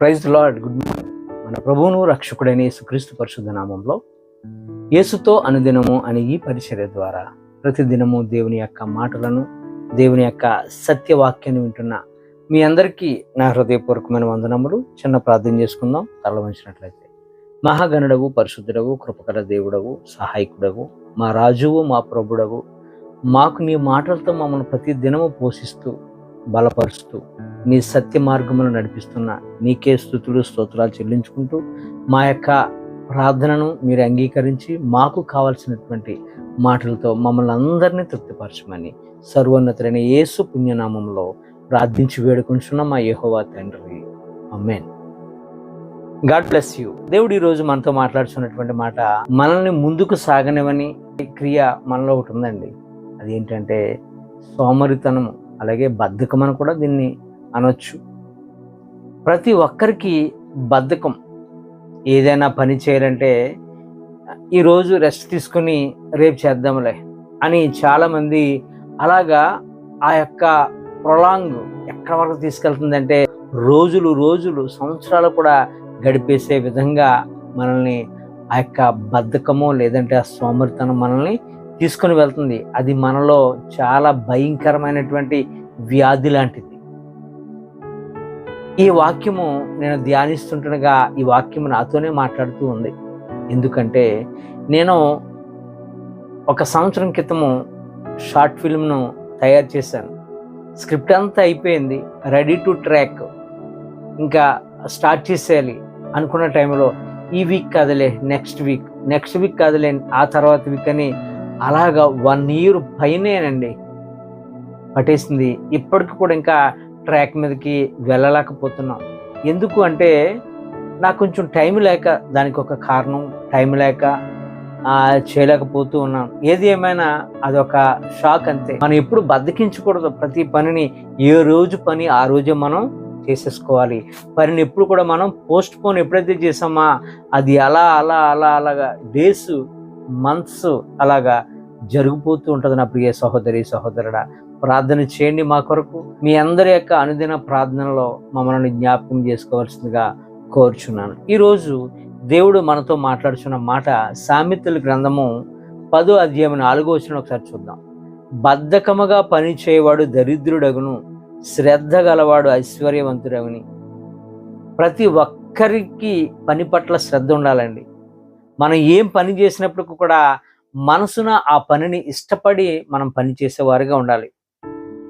Praise lord. Good morning. మన ప్రభువును రక్షకుడైన యేసుక్రీస్తు పరిశుద్ధ నామంలో యేసుతో అనుదినము అనే ఈ పరిచర్య ద్వారా ప్రతిదినము దేవుని యొక్క మాటలను దేవుని యొక్క సత్యవాక్యాన్ని వింటున్న మీ అందరికీ నా హృదయపూర్వకమైన వందనములు. చిన్న ప్రార్థన చేసుకుందాం. తరలవంచినట్లయితే మహాగణుడవు పరిశుద్ధుడవు కృపకర దేవుడవు సహాయకుడవు మా రాజువు మా ప్రభుడవు మాకు నీ మాటలతో మమ్మల్ని ప్రతి దినము పోషిస్తూ బలపరుస్తూ నీ సత్య మార్గమును నడిపిస్తున్న నీకే స్థుతులు స్తోత్రాలు చెల్లించుకుంటూ మా యొక్క ప్రార్థనను మీరు అంగీకరించి మాకు కావలసినటువంటి మాటలతో మమ్మల్ని అందరినీ తృప్తిపరచమని సర్వోన్నతులైన యేసు పుణ్యనామంలో ప్రార్థించి వేడుకుంటున్న మా యహోవా తండ్రి. Amen God bless you. దేవుడు ఈరోజు మనతో మాట్లాడుతున్నటువంటి మాట మనల్ని ముందుకు సాగనివని క్రియ మనలో ఒకటి ఉందండి. అదేంటంటే సోమరితనము అలాగే బద్ధకమని కూడా దీన్ని అనొచ్చు. ప్రతి ఒక్కరికి బద్ధకం. ఏదైనా పని చేయాలంటే ఈరోజు రెస్ట్ తీసుకుని రేపు చేద్దాంలే అని చాలామంది అలాగా ఆ యొక్క ప్రొలాంగ్ ఎక్కడ వరకు తీసుకెళ్తుందంటే రోజులు రోజులు సంవత్సరాలు కూడా గడిపేసే విధంగా మనల్ని ఆ యొక్క బద్ధకము లేదంటే ఆ సోమరితనం మనల్ని తీసుకొని వెళ్తుంది. అది మనలో చాలా భయంకరమైనటువంటి వ్యాధి లాంటిది. ఈ వాక్యము నేను ధ్యానిస్తుండగా ఈ వాక్యం నాతోనే మాట్లాడుతూ ఉంది. ఎందుకంటే నేను ఒక సంవత్సరం క్రితము షార్ట్ ఫిల్మ్ను తయారు చేశాను. స్క్రిప్ట్ అంతా అయిపోయింది. Ready to track. ఇంకా స్టార్ట్ చేసేయాలి అనుకున్న టైంలో ఈ వీక్ కాదులే నెక్స్ట్ వీక్. నెక్స్ట్ వీక్ కాదులే ఆ తర్వాత వీక్ అని అలాగా వన్ ఇయర్ పైనేనండి పట్టేసింది. ఇప్పటికి కూడా ఇంకా ట్రాక్ మీదకి వెళ్ళలేకపోతున్నాం. ఎందుకు అంటే నాకు కొంచెం టైం లేక దానికి ఒక కారణం టైం లేక చేయలేకపోతూ ఉన్నాను. ఏది ఏమైనా అదొక షాక్ అంతే. మనం ఎప్పుడు బద్దకించకూడదు. ప్రతి పనిని ఏ రోజు పని ఆ రోజే మనం చేసేసుకోవాలి. పనిని ఎప్పుడు కూడా మనం పోస్ట్ పోన్ ఎప్పుడైతే చేసామా అది అలా అలా అలా అలాగా డేస్ మంత్స్ అలాగా జరిగిపోతూ ఉంటుంది నా ప్రియ సహోదరి సహోదరుడా. ప్రార్థన చేయండి మా కొరకు. మీ అందరి యొక్క అనుదిన ప్రార్థనలో మమ్మల్ని జ్ఞాపకం చేసుకోవాల్సిందిగా కోరుచున్నాను. ఈరోజు దేవుడు మనతో మాట్లాడుచున్న మాట సామెతల గ్రంథము పదో అధ్యాయం నాలుగో వచ్చిన ఒకసారి చూద్దాం. బద్ధకముగా పని చేయవాడు దరిద్రుడగును శ్రద్ధ గలవాడు ఐశ్వర్యవంతుడగుని. ప్రతి ఒక్కరికి పని పట్ల శ్రద్ధ ఉండాలండి. మనం ఏం పని చేసినప్పుడు కూడా మనసున ఆ పనిని ఇష్టపడి మనం పని చేసేవారుగా ఉండాలి.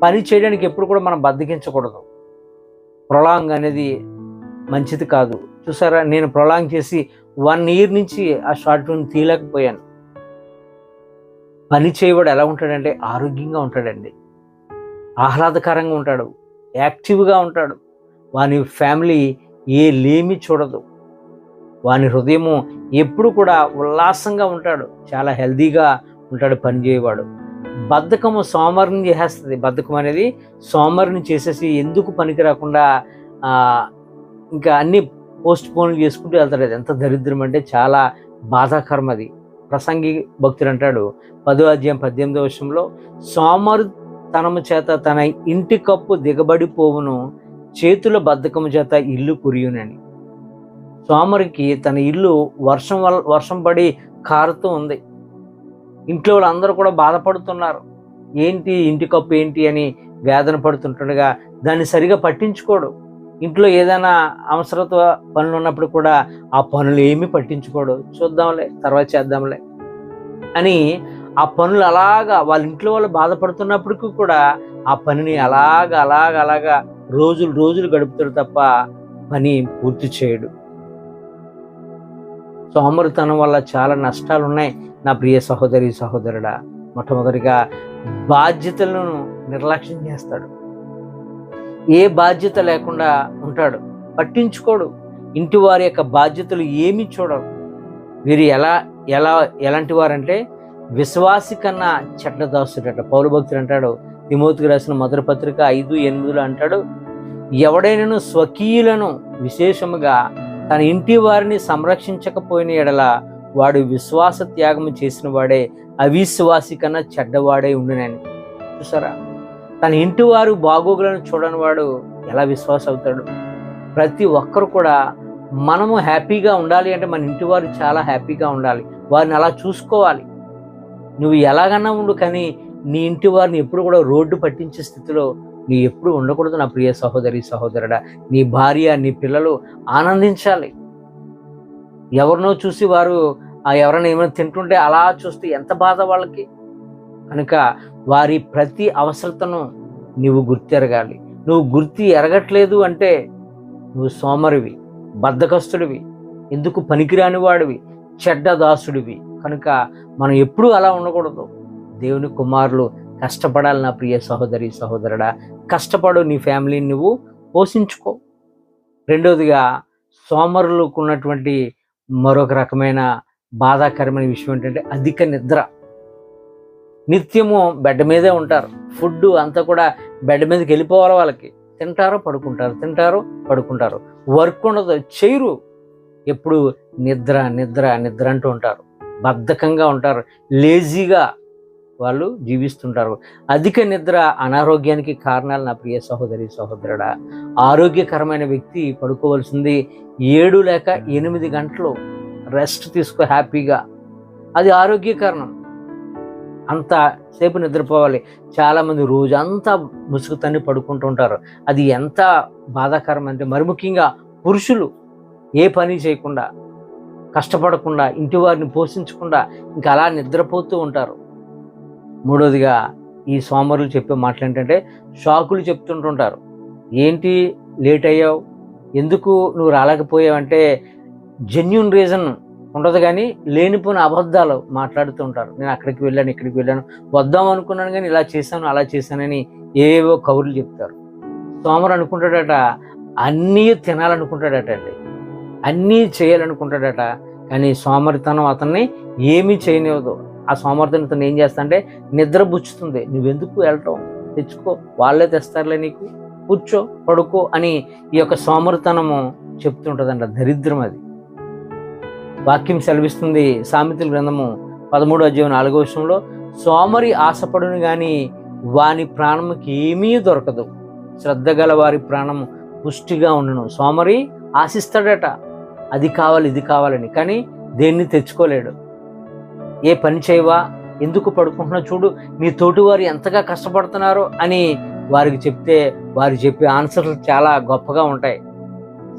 పని చేయడానికి ఎప్పుడు కూడా మనం బద్దకించకూడదు. ప్రొలాంగ్ అనేది మంచిది కాదు. చూసారా? నేను ప్రొలాంగ్ చేసి వన్ ఇయర్ నుంచి ఆ షార్ట్ ఫిల్మ్ తీయలేకపోయాను. పని చేయవాడు ఎలా ఉంటాడంటే ఆరోగ్యంగా ఉంటాడండి. ఆహ్లాదకరంగా ఉంటాడు. యాక్టివ్గా ఉంటాడు. వాని ఫ్యామిలీ ఏ లేమి చూడదు. వాని హృదయము ఎప్పుడు కూడా ఉల్లాసంగా ఉంటాడు. చాలా హెల్దీగా ఉంటాడు పని చేయవాడు. బద్ధకము సోమరిని చేసేస్తుంది. బద్ధకం అనేది సోమరిని చేసేసి ఎందుకు పనికి రాకుండా ఇంకా అన్ని పోస్ట్ పోన్లు చేసుకుంటూ వెళ్తాడు. అది ఎంత దరిద్రం అంటే చాలా బాధాకరం అది. ప్రసంగి భక్తుడు అంటాడు పదో అధ్యాయం పద్దెనిమిదో వర్షంలో సోమరు తనము చేత తన ఇంటి కప్పు దిగబడిపోవును చేతుల బద్ధకము చేత ఇల్లు కురియునని. సోమరికి తన ఇల్లు వర్షం వల్ల వర్షం పడి కారుతూ ఉంది. ఇంట్లో వాళ్ళందరూ కూడా బాధపడుతున్నారు. ఏంటి? ఇంటి కప్పు ఏంటి? అని వేదన పడుతుంటుండగా. దాన్ని సరిగా పట్టించుకోడు. ఇంట్లో ఏదైనా అవసరత పనులు ఉన్నప్పుడు కూడా ఆ పనులు ఏమీ పట్టించుకోడు. చూద్దాంలే తర్వాత చేద్దాంలే అని ఆ పనులు అలాగా వాళ్ళ ఇంట్లో వాళ్ళు బాధపడుతున్నప్పటికీ కూడా ఆ పనిని అలాగ అలాగ అలాగా రోజులు రోజులు గడుపుతాడు తప్ప పని పూర్తి చేయడు. సోమరితనం వల్ల చాలా నష్టాలు ఉన్నాయి నా ప్రియ సహోదరి సహోదరుడా మొట్టమొదటిగా బాధ్యతలను నిర్లక్ష్యం చేస్తాడు. ఏ బాధ్యత లేకుండా ఉంటాడు. పట్టించుకోడు. ఇంటి వారి యొక్క బాధ్యతలు ఏమీ చూడరు. వీరు ఎలా ఎలా ఎలాంటి వారంటే విశ్వాసి కన్నా చెడ్డదాసుడట పౌరు భక్తుడు అంటాడు తిమోతికి రాసిన మొదటి పత్రిక ఐదు ఎనిమిదిలో అంటాడు ఎవడైనను స్వకీయులను విశేషముగా తన ఇంటి వారిని సంరక్షించకపోయిన ఎడల వాడు విశ్వాస త్యాగం చేసిన వాడే అవిశ్వాసి కన్నా చెడ్డవాడే ఉండునని. చూసారా? తన ఇంటి వారు బాగోగులను చూడని వాడు ఎలా విశ్వాస అవుతాడు ప్రతి ఒక్కరు కూడా మనము హ్యాపీగా ఉండాలి అంటే మన ఇంటి వారు చాలా హ్యాపీగా ఉండాలి. వారిని అలా చూసుకోవాలి. నువ్వు ఎలాగన్నా ఉండు కానీ నీ ఇంటి వారిని ఎప్పుడు కూడా రోడ్డు పట్టించే స్థితిలో నీ ఎప్పుడు ఉండకూడదు నా ప్రియ సహోదరి సహోదరుడా. నీ భార్య నీ పిల్లలు ఆనందించాలి. ఎవరినో చూసి వారు ఆ ఎవరైనా ఏమైనా తింటుంటే అలా చూస్తే ఎంత బాధ వాళ్ళకి? కనుక వారి ప్రతి అవసరతను నువ్వు గుర్తెరగాలి. నువ్వు గుర్తి ఎరగట్లేదు అంటే నువ్వు సోమరివి బద్ధకస్తుడివి ఎందుకు పనికిరాని వాడివి చెడ్డ దాసుడివి. కనుక మనం ఎప్పుడూ అలా ఉండకూడదు. దేవుని కుమారులు కష్టపడాలి నా ప్రియ సహోదరి సహోదరుడా. కష్టపడు నీ ఫ్యామిలీని నువ్వు పోషించుకో. రెండవదిగా సోమరులకు ఉన్నటువంటి మరొక రకమైన బాధాకరమైన విషయం ఏంటంటే అధిక నిద్ర. నిత్యము బెడ్ మీదే ఉంటారు. ఫుడ్ అంతా కూడా బెడ్ మీదకి వెళ్ళిపోవాలి వాళ్ళకి. తింటారో పడుకుంటారు తింటారో పడుకుంటారు. వర్క్ ఉండదు చేయరు. ఎప్పుడు నిద్ర నిద్ర నిద్ర అంటూ ఉంటారు. బద్ధకంగా ఉంటారు. లేజీగా వాళ్ళు జీవిస్తుంటారు. అధిక నిద్ర అనారోగ్యానికి కారణాలు నా ప్రియ సహోదరి సహోదరుడా. ఆరోగ్యకరమైన వ్యక్తి పడుకోవాల్సింది ఏడు లేక ఎనిమిది గంటలు రెస్ట్ తీసుకో హ్యాపీగా. అది ఆరోగ్యకరణం. అంత సేపు నిద్రపోవాలి. చాలామంది రోజంతా అంతా ముసుగుతాన్ని పడుకుంటూ ఉంటారు. అది ఎంత బాధాకరం అంటే మరి ముఖ్యంగా పురుషులు ఏ పని చేయకుండా కష్టపడకుండా ఇంటి వారిని పోషించకుండా ఇంకా అలా నిద్రపోతూ ఉంటారు. మూడోదిగా ఈ సోమరులు చెప్పే మాటలు ఏంటంటే షాకులు చెప్తుంటుంటారు. ఏంటి లేట్ అయ్యావు? ఎందుకు నువ్వు రాలేకపోయావంటే జెన్యున్ రీజన్ ఉండదు కానీ లేనిపోయిన అబద్ధాలు మాట్లాడుతూ ఉంటారు నేను అక్కడికి వెళ్ళాను ఇక్కడికి వెళ్ళాను వద్దాం అనుకున్నాను కానీ ఇలా చేశాను అలా చేశానని ఏవేవో కబుర్లు చెప్తారు. సోమరు అనుకుంటాడట అన్నీ తినాలనుకుంటాడట అండి. అన్నీ చేయాలనుకుంటాడట. కానీ సోమరితనం అతన్ని ఏమీ చేయనివ్వదు. ఆ సోమరితనం ఏం చేస్తా అంటే నిద్ర బుచ్చుతుంది. నువ్వెందుకు వెళ్ళటం? తెచ్చుకో. వాళ్ళే తెస్తారులే నీకు. కూర్చో పడుకో అని ఈ యొక్క సోమరితనము చెప్తుంటుందంట. దరిద్రం అది. వాక్యం సెలవిస్తుంది సామెతల గ్రంథము పదమూడు అధ్యాయం నాలుగో విషయంలో సోమరి ఆశపడును కానీ వాని ప్రాణముకి ఏమీ దొరకదు. శ్రద్ధ గల వారి ప్రాణము పుష్టిగా ఉండను. సోమరి ఆశిస్తాడట. అది కావాలి ఇది కావాలని. కానీ దేన్ని తెచ్చుకోలేడు. ఏ పని చేయవా? ఎందుకు పడుకుంటున్నా చూడు మీ తోటి వారు ఎంతగా కష్టపడుతున్నారో అని వారికి చెప్తే వారు చెప్పే ఆన్సర్లు చాలా గొప్పగా ఉంటాయి.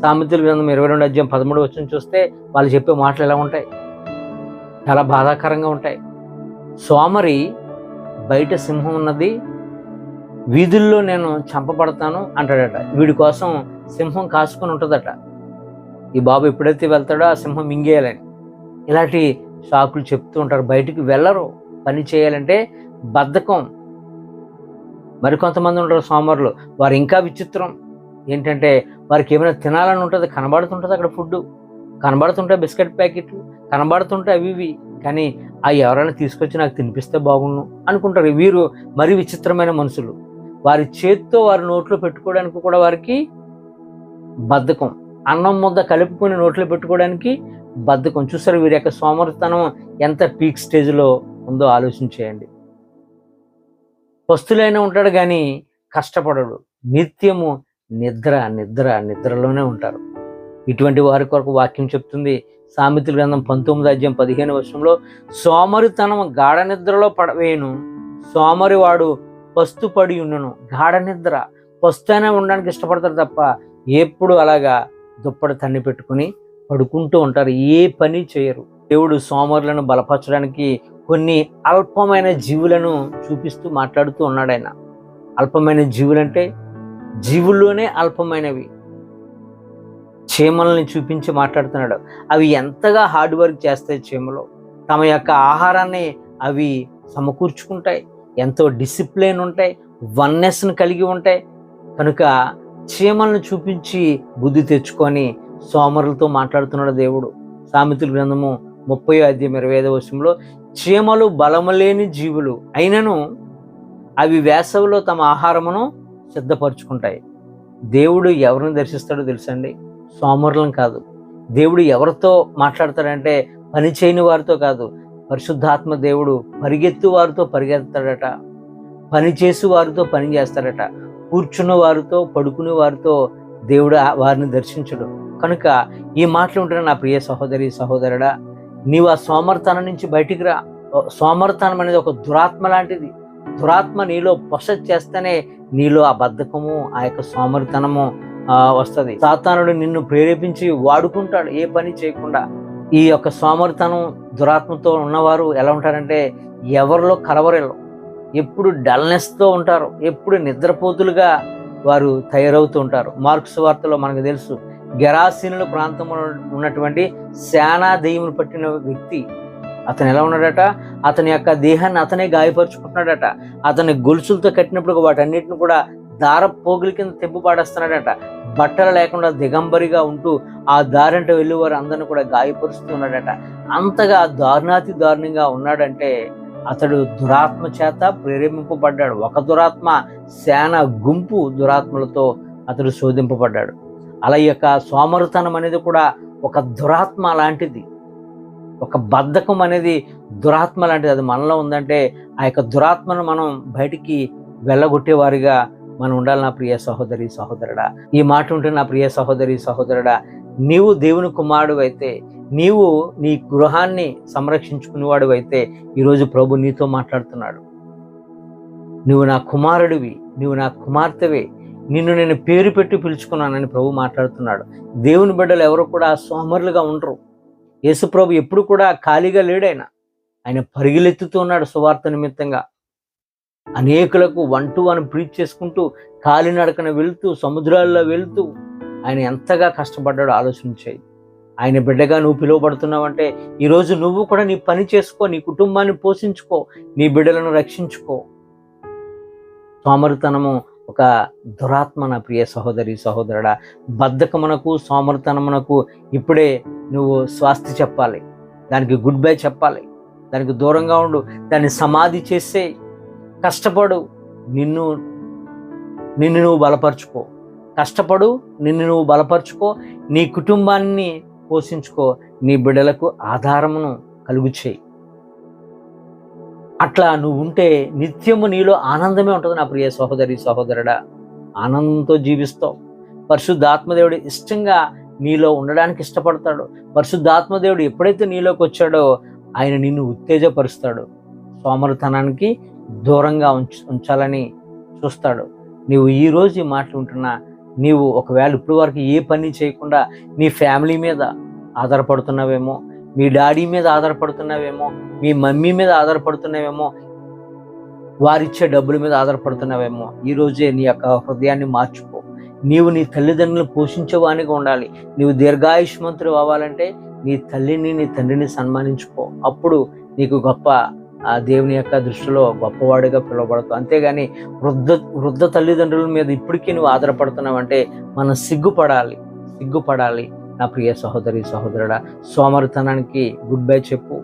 సామెతల గ్రంథం ఇరవై రెండు అధ్యాయం పదమూడు వచ్చిన చూస్తే వాళ్ళు చెప్పే మాటలు ఎలా ఉంటాయి? చాలా బాధాకరంగా ఉంటాయి. సోమరి బయట సింహం ఉన్నది వీధుల్లో నేను చంపబడతాను అంటాడట. వీడి కోసం సింహం కాసుకొని ఉంటుందట. ఈ బాబు ఎప్పుడైతే వెళ్తాడో ఆ సింహం మింగేయాలని. ఇలాంటి షాకులు చెప్తూ ఉంటారు. బయటికి వెళ్ళరు. పని చేయాలంటే బద్ధకం. మరికొంతమంది ఉంటారు సోమరులు. వారు ఇంకా విచిత్రం. ఏంటంటే వారికి ఏమైనా తినాలని ఉంటుంది కనబడుతుంటుంది అక్కడ ఫుడ్ కనబడుతుంటాయి బిస్కెట్ ప్యాకెట్లు కనబడుతుంటాయి అవి ఇవి. కానీ అవి ఎవరైనా తీసుకొచ్చి నాకు తినిపిస్తే బాగుండు అనుకుంటారు. వీరు మరి విచిత్రమైన మనుషులు. వారి చేత్తో వారి నోట్లో పెట్టుకోవడానికి కూడా వారికి బద్ధకం. అన్నం ముద్ద కలుపుకొని నోట్లో పెట్టుకోవడానికి బద్ధకం. చూసారు వీరి యొక్క సోమరితనం ఎంత పీక్ స్టేజ్లో ఉందో ఆలోచించేయండి పస్తులైనా ఉంటాడు కానీ కష్టపడడు. నిత్యము నిద్ర నిద్ర నిద్రలోనే ఉంటారు. ఇటువంటి వారి కొరకు వాక్యం చెప్తుంది సామెతల గ్రంథం పంతొమ్మిది అధ్యాయం పదిహేను వర్షంలో సోమరితనం గాఢ నిద్రలో పడవేయను. సోమరివాడు పస్తు పడి ఉన్నను గాఢ నిద్ర. పస్తైనా ఉండడానికి ఇష్టపడతారు తప్ప ఎప్పుడు అలాగా దుప్పటి తన్ని పెట్టుకుని పడుకుంటూ ఉంటారు. ఏ పని చేయరు. దేవుడు సోమరులను బలపరచడానికి కొన్ని అల్పమైన జీవులను చూపిస్తూ మాట్లాడుతూ ఉన్నాడు ఆయన. అల్పమైన జీవులంటే జీవుల్లోనే అల్పమైనవి. చీమల్ని చూపించి మాట్లాడుతున్నాడు. అవి ఎంతగా హార్డ్ వర్క్ చేస్తాయి చీమలు తమ యొక్క ఆహారాన్ని అవి సమకూర్చుకుంటాయి. ఎంతో డిసిప్లిన్ ఉంటాయి. వన్నెస్ను కలిగి ఉంటాయి. కనుక చీమలను చూపించి బుద్ధి తెచ్చుకొని సోమరులతో మాట్లాడుతున్నాడు దేవుడు. సామెతల గ్రంథము ముప్పై అధ్యాయం ఇరవై ఐదవ వర్షంలో చీమలు బలము లేని జీవులు అయినను అవి వేసవిలో తమ ఆహారమును సిద్ధపరచుకుంటాయి. దేవుడు ఎవరిని దర్శిస్తాడో తెలుసండి? సోమరులను కాదు. దేవుడు ఎవరితో మాట్లాడతాడంటే పని చేయని వారితో కాదు. పరిశుద్ధాత్మ దేవుడు పరిగెత్తు వారితో పరిగెత్తాడట పని చేసి వారితో పని చేస్తాడట. కూర్చున్న వారితో పడుకునే వారితో దేవుడు వారిని దర్శించడు. కనుక ఈ మాటలు ఉంటున్న నా ప్రియ సహోదరి సహోదరుడా నీవు ఆ సోమర్తనం నుంచి బయటికి రా. ఓ సోమర్తనం అనేది ఒక దురాత్మ లాంటిది. దురాత్మ నీలో పొస చేస్తేనే నీలో ఆ బద్ధకము ఆ యొక్క సోమరితనము వస్తుంది. సాతానుడు నిన్ను ప్రేరేపించి వాడుకుంటాడు ఏ పని చేయకుండా. ఈ యొక్క సోమరితనం దురాత్మతో ఉన్నవారు ఎలా ఉంటారంటే ఎవరిలో కలవరేలు ఎప్పుడు డల్నెస్తో ఉంటారు ఎప్పుడు నిద్రపోతులుగా వారు తయారవుతూ ఉంటారు. మార్క్స్ వార్తలో మనకు తెలుసు గెరాసీనుల ప్రాంతంలో ఉన్నటువంటి శానా దెయ్యములు పట్టిన వ్యక్తి అతను ఎలా ఉన్నాడట? అతని యొక్క దేహాన్ని అతనే గాయపరుచుకుంటున్నాడట. అతని గొలుసులతో కట్టినప్పుడు వాటన్నిటిని కూడా దార పోగుల కింద తెంపు పాడేస్తున్నాడట. బట్టలు లేకుండా దిగంబరిగా ఉంటూ ఆ దారంట వెళ్ళి వారు అందరిని కూడా గాయపరుస్తూ ఉన్నాడట. అంతగా దారుణాతి దారుణంగా ఉన్నాడంటే అతడు దురాత్మ చేత ప్రేరేపింపబడ్డాడు. ఒక దురాత్మ సేన గుంపు దురాత్మలతో అతడు శోధింపబడ్డాడు. అలా ఈ యొక్క సోమరుతనం అనేది కూడా ఒక దురాత్మ లాంటిది. ఒక బద్ధకం అనేది దురాత్మ లాంటిది. అది మనలో ఉందంటే ఆ యొక్క దురాత్మను మనం బయటికి వెళ్ళగొట్టేవారిగా మనం ఉండాలి. నా ప్రియ సహోదరి సహోదరుడా ఈ మాట ఉంటే నా ప్రియ సహోదరి సహోదరుడా నీవు దేవుని కుమారుడు అయితే నీవు నీ గృహాన్ని సంరక్షించుకునేవాడు అయితే ఈరోజు ప్రభు నీతో మాట్లాడుతున్నాడు. నువ్వు నా కుమారుడివి నువ్వు నా కుమార్తెవే నిన్ను నేను పేరు పెట్టి పిలుచుకున్నానని ప్రభు మాట్లాడుతున్నాడు. దేవుని బిడ్డలు ఎవరు కూడా సోమరులుగా ఉండరు. యేసు ప్రభు ఎప్పుడు కూడా ఖాళీగా లేడైన ఆయన పరిగెలెత్తుతున్నాడు సువార్త నిమిత్తంగా. అనేకులకు వన్ టు వన్ ప్రీచ్ చేసుకుంటూ కాలినడకన వెళుతూ సముద్రాల్లో వెళ్తూ ఆయన ఎంతగా కష్టపడ్డాడో ఆలోచించాయి. ఆయన బిడ్డగా నువ్వు పిలువబడుతున్నావంటే ఈరోజు నువ్వు కూడా నీ పని చేసుకో నీ కుటుంబాన్ని పోషించుకో నీ బిడ్డలను రక్షించుకో. సోమరితనము ఒక దురాత్మన ప్రియ సహోదరి సహోదరుడా బద్ధకమునకు సోమర్తనమునకు ఇప్పుడే నువ్వు స్వాస్థి చెప్పాలి. దానికి గుడ్ బై చెప్పాలి. దానికి దూరంగా ఉండు. దాన్ని సమాధి చేసే కష్టపడు. నిన్ను నిన్ను నువ్వు బలపరుచుకో. కష్టపడు నిన్ను నువ్వు బలపరుచుకో. నీ కుటుంబాన్ని పోషించుకో. నీ బిడ్డలకు ఆధారమును కలుగు చేయి. అట్లా నువ్వు ఉంటే నిత్యము నీలో ఆనందమే ఉంటుంది నా ప్రియ సహోదరి సహోదరుడా. ఆనందంతో జీవిస్తావు. పరిశుద్ధాత్మదేవుడు ఇష్టంగా నీలో ఉండడానికి ఇష్టపడతాడు. పరిశుద్ధాత్మదేవుడు ఎప్పుడైతే నీలోకి వచ్చాడో ఆయన నిన్ను ఉత్తేజపరుస్తాడు. సోమరితనానికి దూరంగా ఉంచ ఉంచాలని చూస్తాడు. నీవు ఈ రోజు ఈ మాటలు ఉంటున్నా నీవు ఒకవేళ ఇప్పటి వరకు ఏ పని చేయకుండా నీ ఫ్యామిలీ మీద ఆధారపడుతున్నావేమో మీ డాడీ మీద ఆధారపడుతున్నావేమో మీ మమ్మీ మీద ఆధారపడుతున్నావేమో వారిచ్చే డబ్బుల మీద ఆధారపడుతున్నావేమో ఈ రోజే నీ యొక్క హృదయాన్ని మార్చుకో. నీవు నీ తల్లిదండ్రులను పోషించేవానిగా ఉండాలి. నీవు దీర్ఘాయుష్మంతుడు అవ్వాలంటే నీ తల్లిని నీ తండ్రిని సన్మానించుకో. అప్పుడు నీకు గొప్ప ఆ దేవుని యొక్క దృష్టిలో గొప్పవాడిగా పిలువబడతావు. అంతేగాని వృద్ధ వృద్ధ తల్లిదండ్రుల మీద ఇప్పటికీ నువ్వు ఆధారపడుతున్నావంటే మనం సిగ్గుపడాలి సిగ్గుపడాలి. నా ప్రియ సహోదరి సహోదరుడా సోమరితనానికి గుడ్ బై చెప్పు.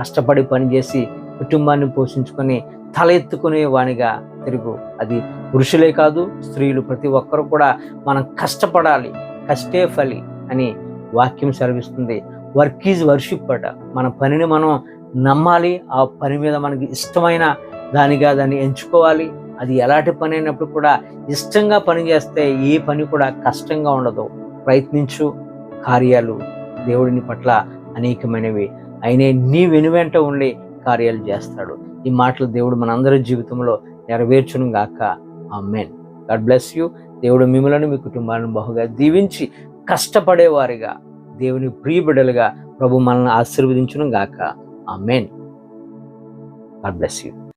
కష్టపడి పనిచేసి కుటుంబాన్ని పోషించుకొని తల ఎత్తుకునే వానిగా తిరుగు. అది పురుషులే కాదు స్త్రీలు ప్రతి ఒక్కరు కూడా మనం కష్టపడాలి కష్టే ఫలి అని వాక్యం సెలవిస్తుంది. వర్క్ ఈజ్ వర్షిప్ అట. మన పనిని మనం నమ్మాలి ఆ పని మీద మనకి ఇష్టమైన దానిగా దాన్ని ఎంచుకోవాలి. అది ఎలాంటి పని అయినప్పుడు కూడా ఇష్టంగా పని చేస్తే ఏ పని కూడా కష్టంగా ఉండదు. ప్రయత్నించు. కార్యాలు దేవుడిని పట్ల అనేకమైనవి. అయినే నీ వెనువెంట ఉండి కార్యాలు చేస్తాడు. ఈ మాటలు దేవుడు మనందరి జీవితంలో నెరవేర్చును గాక ఆ మెన్ గాడ్ బ్లెస్ యూ. దేవుడు మిమ్మలను మీ కుటుంబాలను బహుగా దీవించి కష్టపడేవారిగా దేవుని ప్రియబిడలుగా ప్రభు మనల్ని ఆశీర్వదించును గాక ఆ మెన్ గాడ్ బ్లెస్ యూ.